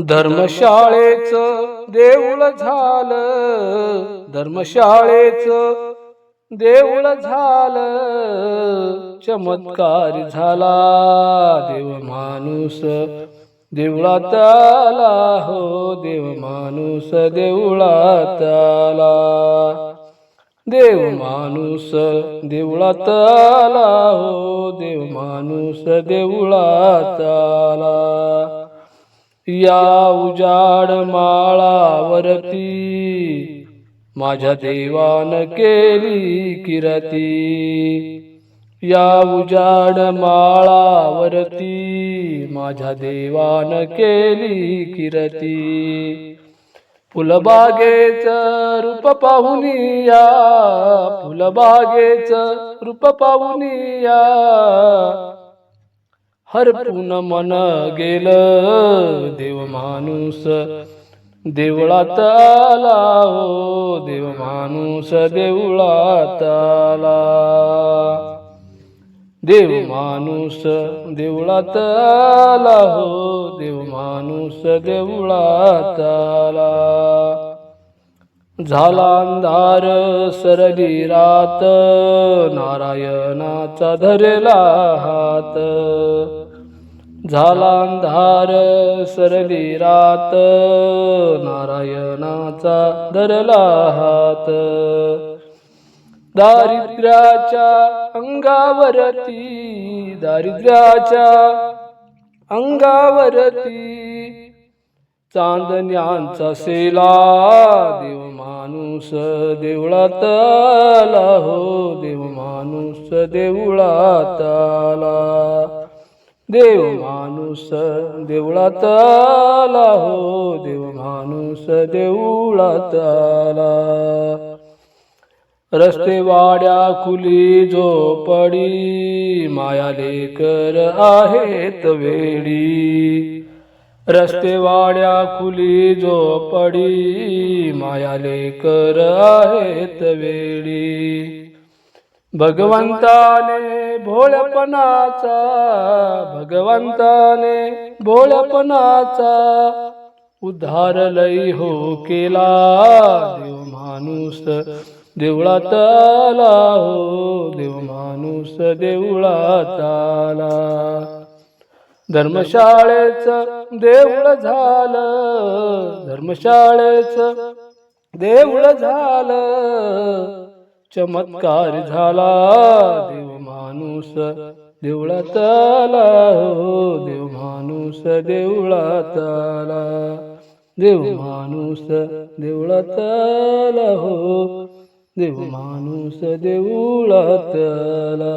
धर्मशाळेच देऊळ झालं. धर्मशाळेच देऊळ झालं. चमत्कार झाला. देव माणूस देवळात आला हो. देव माणूस देवळात आला. देव माणूस देवळात आला हो. देव माणूस देवळात आला. या उजाड माळावरती माझ्या देवान केली किरती. या उजाड माळावरती माझ्या देवान केली किरती. फुलबागेच रूप पाहुनिया फुलबागेच रूप पाहुनिया हरपून मन गेल देव माणूस देवळात आला हो देव माणूस देवळात आला. देव माणूस देवळात आला हो देव माणूस देवळात आला. झाला अंधार सरली रात नारायणाचा धरला हात. झाला अंधार सरली रात नारायणाचा धरला हात. दारिद्र्याच्या अंगावरती दारिद्र्याच्या अंगावरती चांदण्यांचा सेला देव माणूस देवळात आला हो देव माणूस देवळात आला. देव माणूस देवळात आला हो देव माणूस देवळात आला. रस्ते वाड्या खुली झोपडी माया लेकर आहेत वेडी. रस्ते वाड्या खुली झोपडी मायाले कर आहेत वेळी भगवंताने भोळपणाचा भगवंताने भोळपणाचा उद्धार लई हो केला. देव माणूस देवळात आला हो देव माणूस देवळात आला. धर्मशाळेच देऊळ झालं धर्मशाळेच देऊळ झालं. चमत्कार झाला देव माणूस देवळात आला हो देव माणूस देवळात आला. देव माणूस देवळात आला हो देव माणूस देवळात आला.